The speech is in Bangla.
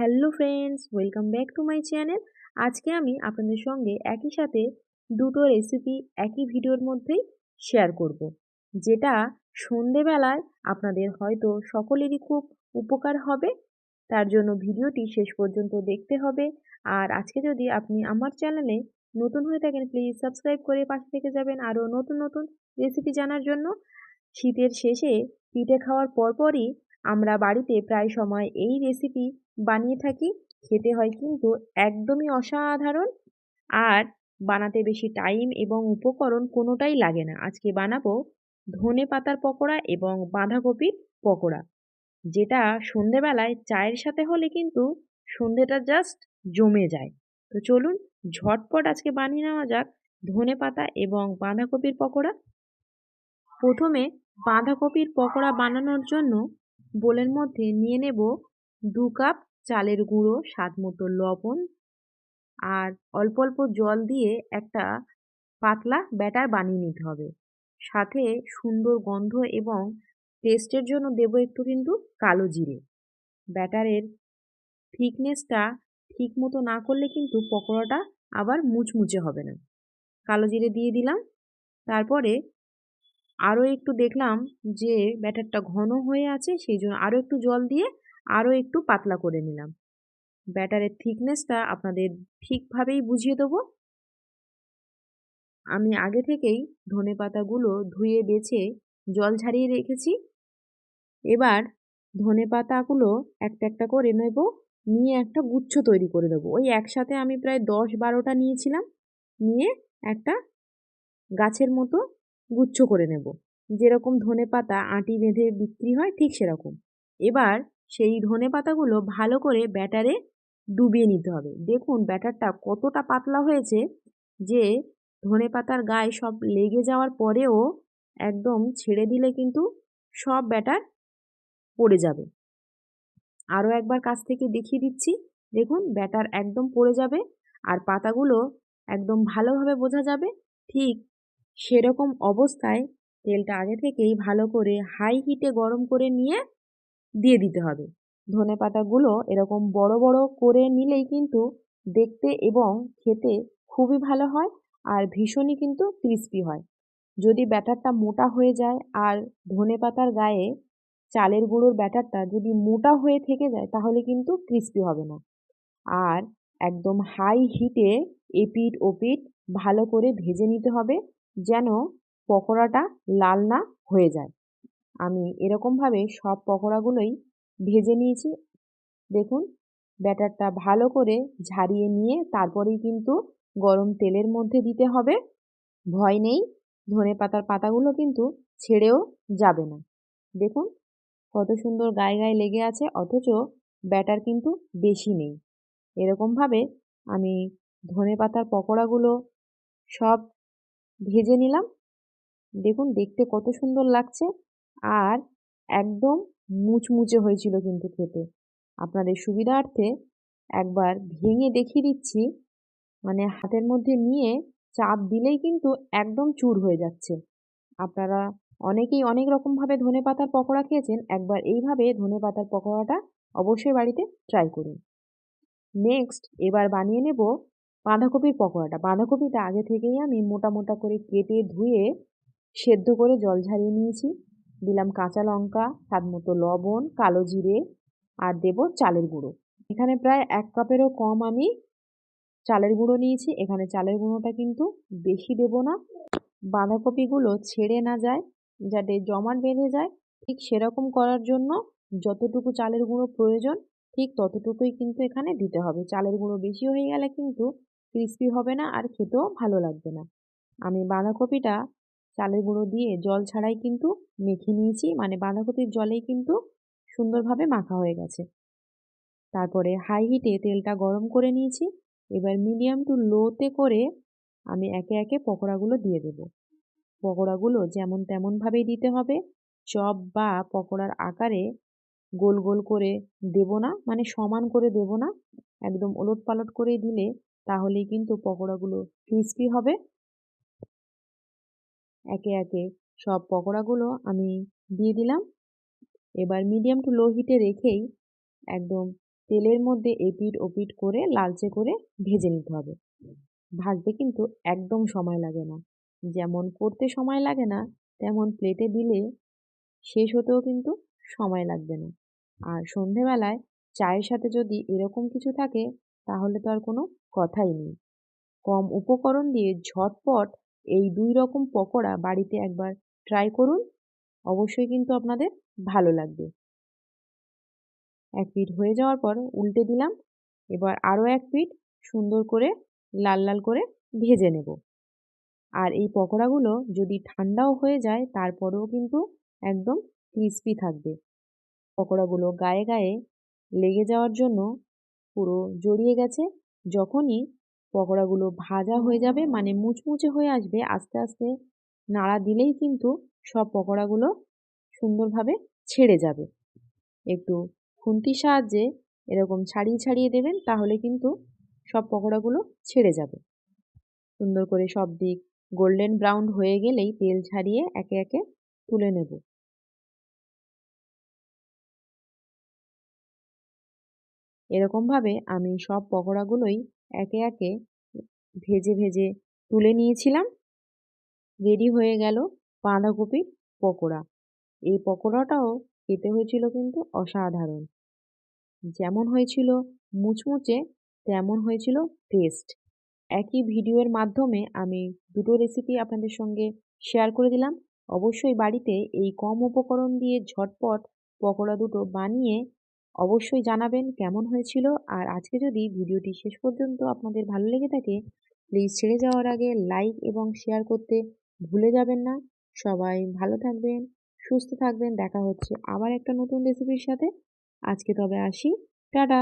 Hello friends, welcome back to my channel. আজকে আমি আপনাদের সঙ্গে একই সাথে দুটো রেসিপি, একই ভিডিওর মধ্যেই শেয়ার করব। যেটা সন্ধেবেলায় আপনাদের হয়তো সকলেরই খুব উপকার হবে। তার জন্য ভিডিওটি শেষ পর্যন্ত দেখতে হবে। আর আজকে যদি আপনি আমার চ্যানেলে নতুন হয়ে থাকেন, প্লিজ সাবস্ক্রাইব করে পাশে থেকে যাবেন আরও নতুন নতুন রেসিপি জানার জন্য। শীতের শেষে পিঠে খাওয়ার পরপরই আমরা বাড়িতে প্রায় সময় এই রেসিপি বানিয়ে থাকি, খেতে হয় কিন্তু একদমই অসাধারণ। আর বানাতে বেশি টাইম এবং উপকরণ কোনোটাই লাগে না। আজকে বানাবো ধনে পাতার পকোড়া এবং বাঁধাকপির পকোড়া, যেটা সন্ধেবেলায় চায়ের সাথে হলে কিন্তু সন্ধেটা জাস্ট জমে যায়। তো চলুন ঝটপট আজকে বানিয়ে নেওয়া যাক ধনে পাতা এবং বাঁধাকপির পকোড়া। প্রথমে বাঁধাকপির পকোড়া বানানোর জন্য বোলের মধ্যে নিয়ে নেব দু কাপ চালের গুঁড়ো, স্বাদ মতো লবণ আর অল্প অল্প জল দিয়ে একটা পাতলা ব্যাটার বানিয়ে নিতে হবে। সাথে সুন্দর গন্ধ এবং টেস্টের জন্য দেবো একটু কিন্তু কালো জিরে। ব্যাটারের থিকনেসটা ঠিক মতো না করলে কিন্তু পকোড়াটা আবার মুচমুচে হবে না। কালো জিরে দিয়ে দিলাম। তারপরে আরও একটু দেখলাম যে ব্যাটারটা ঘন হয়ে আছে, সেই জন্য আরও একটু জল দিয়ে আরও একটু পাতলা করে নিলাম। ব্যাটারের থিকনেসটা আপনাদের ঠিকভাবেই বুঝিয়ে দেবো। আমি আগে থেকেই ধনে পাতাগুলো ধুয়ে বেছে জল ঝারিয়ে রেখেছি। এবার ধনে পাতাগুলো একটা একটা করে নেব, নিয়ে একটা গুচ্ছ তৈরি করে দেবো ওই একসাথে আমি প্রায় দশ বারোটা নিয়েছিলাম, নিয়ে একটা গাছের মতো গুচ্ছ করে নেব। যেরকম ধনে পাতা আটি বেঁধে বিক্রি হয়, ঠিক সেরকম। এবার সেই ধনে পাতাগুলো ভালো করে ব্যাটারে ডুবিয়ে নিতে হবে। দেখুন ব্যাটারটা কতটা পাতলা হয়েছে যে ধনে পাতার গায়ে সব লেগে যাওয়ার পরেও একদম ছেড়ে দিলে কিন্তু সব ব্যাটার পড়ে যাবে। আরও একবার কাছ থেকে দেখিয়ে দিচ্ছি। দেখুন ব্যাটার একদম পড়ে যাবে আর পাতাগুলো একদম ভালোভাবে বোঝা যাবে। ঠিক সেরকম অবস্থায় তেলটা আগে থেকেই ভালো করে হাই হিটে গরম করে নিয়ে দিয়ে দিতে হবে। ধনে পাতাগুলো এরকম বড় বড় করে নিলেই কিন্তু দেখতে এবং খেতে খুবই ভালো হয় আর ভীষণই কিন্তু ক্রিস্পি হয়। যদি ব্যাটারটা মোটা হয়ে যায় আর ধনে পাতার গায়ে চালের গুঁড়োর ব্যাটারটা যদি মোটা হয়ে থেকে যায় তাহলে কিন্তু ক্রিস্পি হবে না। আর একদম হাই হিটে এপিট ওপিট ভালো করে ভেজে নিতে হবে যেন পকোড়াটা লাল না হয়ে যায়। আমি এরকমভাবে সব পকোড়াগুলোই ভেজে নিয়েছি। দেখুন, ব্যাটারটা ভালো করে ঝারিয়ে নিয়ে তারপরেই কিন্তু গরম তেলের মধ্যে দিতে হবে। ভয় নেই, ধনে পাতার পাতাগুলো কিন্তু ছেড়েও যাবে না। দেখুন, কত সুন্দর গায়ে গায়ে লেগে আছে, অথচ ব্যাটার কিন্তু বেশি নেই। এরকমভাবে আমি ধনে পাতার পকোড়াগুলো সব ভেজে নিলাম। দেখুন, দেখতে কত সুন্দর লাগছে। আর একদম মুচমুচে হয়েছিল কিন্তু খেতে। আপনাদের সুবিধার্থে একবার ভেঙে দেখিয়ে দিচ্ছি। মানে হাতের মধ্যে নিয়ে চাপ দিলেই কিন্তু একদম চুর হয়ে যাচ্ছে। আপনারা অনেকেই অনেক রকমভাবে ধনে পাতার পকোড়া খেয়েছেন, একবার এইভাবে ধনে পাতার পকোড়াটা অবশ্যই বাড়িতে ট্রাই করুন। নেক্সট এবার বানিয়ে নেব বাঁধাকপির পকোড়াটা। বাঁধাকপিটা আগে থেকেই আমি মোটা মোটা করে কেটে ধুয়ে সেদ্ধ করে জল ঝারিয়ে নিয়েছি। দিলাম কাঁচা লঙ্কা, স্বাদ মতো লবণ, কালো জিরে আর দেব চালের গুঁড়ো। এখানে প্রায় এক কাপেরও কম আমি চালের গুঁড়ো নিয়েছি। এখানে চালের গুঁড়োটা কিন্তু বেশি দেব না। বাঁধাকপিগুলো ছেড়ে না যায়, যাতে জমাট বেঁধে যায়। ঠিক সেরকম করার জন্য যতটুকু চালের গুঁড়ো প্রয়োজন, ঠিক ততটুকুই কিন্তু এখানে দিতে হবে। চালের গুঁড়ো বেশি হয়ে গেলে কিন্তু ক্রিস্পি হবে না আর খেতেও ভালো লাগবে না। আমি বাঁধাকপিটা চালের গুঁড়ো দিয়ে জল ছাড়াই কিন্তু মেখে নিয়েছি। মানে বাঁধাকপির জলেই কিন্তু সুন্দরভাবে মাখা হয়ে গেছে। তারপরে হাই হিটে তেলটা গরম করে নিয়েছি। এবার মিডিয়াম টু লোতে করে আমি একে একে পকোড়াগুলো দিয়ে দেব। পকোড়াগুলো যেমন তেমনভাবেই দিতে হবে। চপ বা পকোড়ার আকারে গোল গোল করে দেব না মানে সমান করে দেব না। একদম ওলট পালট করে দিলে তাহলেই কিন্তু পকোড়াগুলো ক্রিস্পি হবে। একে একে সব পকোড়াগুলো আমি দিয়ে দিলাম। এবার মিডিয়াম টু লো হিটে রেখেই একদম তেলের মধ্যে এপিট ওপিট করে লালচে করে ভেজে নিতে হবে। ভাজতে কিন্তু একদম সময় লাগে না। যেমন করতে সময় লাগে না, তেমন প্লেটে দিলে শেষ হতেও কিন্তু সময় লাগবে না। আর সন্ধেবেলায় চায়ের সাথে যদি এরকম কিছু থাকে, তাহলে তো আর কোনো কথাই নেই। কম উপকরণ দিয়ে ঝটপট এই দুই রকম পকোড়া বাড়িতে একবার ট্রাই করুন। অবশ্যই কিন্তু আপনাদের ভালো লাগবে। এক পিঠ হয়ে যাওয়ার পর উল্টে দিলাম। এবার আরও এক পিঠ সুন্দর করে লাল লাল করে ভেজে নেব। আর এই পকোড়াগুলো যদি ঠান্ডাও হয়ে যায়, তারপরেও কিন্তু একদম ক্রিস্পি থাকবে। পকোড়াগুলো গায়ে গায়ে লেগে যাওয়ার জন্য পুরো জড়িয়ে গেছে। যখনই পকোড়াগুলো ভাজা হয়ে যাবে মানে মুচমুচে হয়ে আসবে, আস্তে আস্তে নাড়া দিলেই কিন্তু সব পকোড়াগুলো সুন্দরভাবে ছেড়ে যাবে। একটু খুন্তির সাহায্যে এরকম ছাড়িয়ে ছাড়িয়ে দেবেন, তাহলে কিন্তু সব পকোড়াগুলো ছেড়ে যাবে। সুন্দর করে সব দিক গোল্ডেন ব্রাউন হয়ে গেলেই তেল ছাড়িয়ে একে একে তুলে নেব। এরকমভাবে আমি সব পকোড়াগুলোই একে একে ভেজে ভেজে তুলে নিয়েছিলাম। রেডি হয়ে গেল বাঁধাকপির পকোড়া। এই পকোড়াটাও খেতে হয়েছিল কিন্তু অসাধারণ। যেমন হয়েছিল মুচমুচে, তেমন হয়েছিল টেস্ট একই ভিডিওর মাধ্যমে আমি দুটো রেসিপি আপনাদের সঙ্গে শেয়ার করে দিলাম। অবশ্যই বাড়িতে এই কম উপকরণ দিয়ে ঝটপট পকোড়া দুটো বানিয়ে অবশ্যই জানাবেন কেমন হয়েছিল। আর আজকে যদি ভিডিওটি শেষ পর্যন্ত আপনাদের ভালো লেগে থাকে প্লিজ ছেড়ে যাওয়ার আগে লাইক এবং শেয়ার করতে ভুলে যাবেন না। সবাই ভালো থাকবেন, সুস্থ থাকবেন। দেখা হচ্ছে আবার একটা নতুন রেসিপির সাথে। আজকে তবে আসি। টাটা!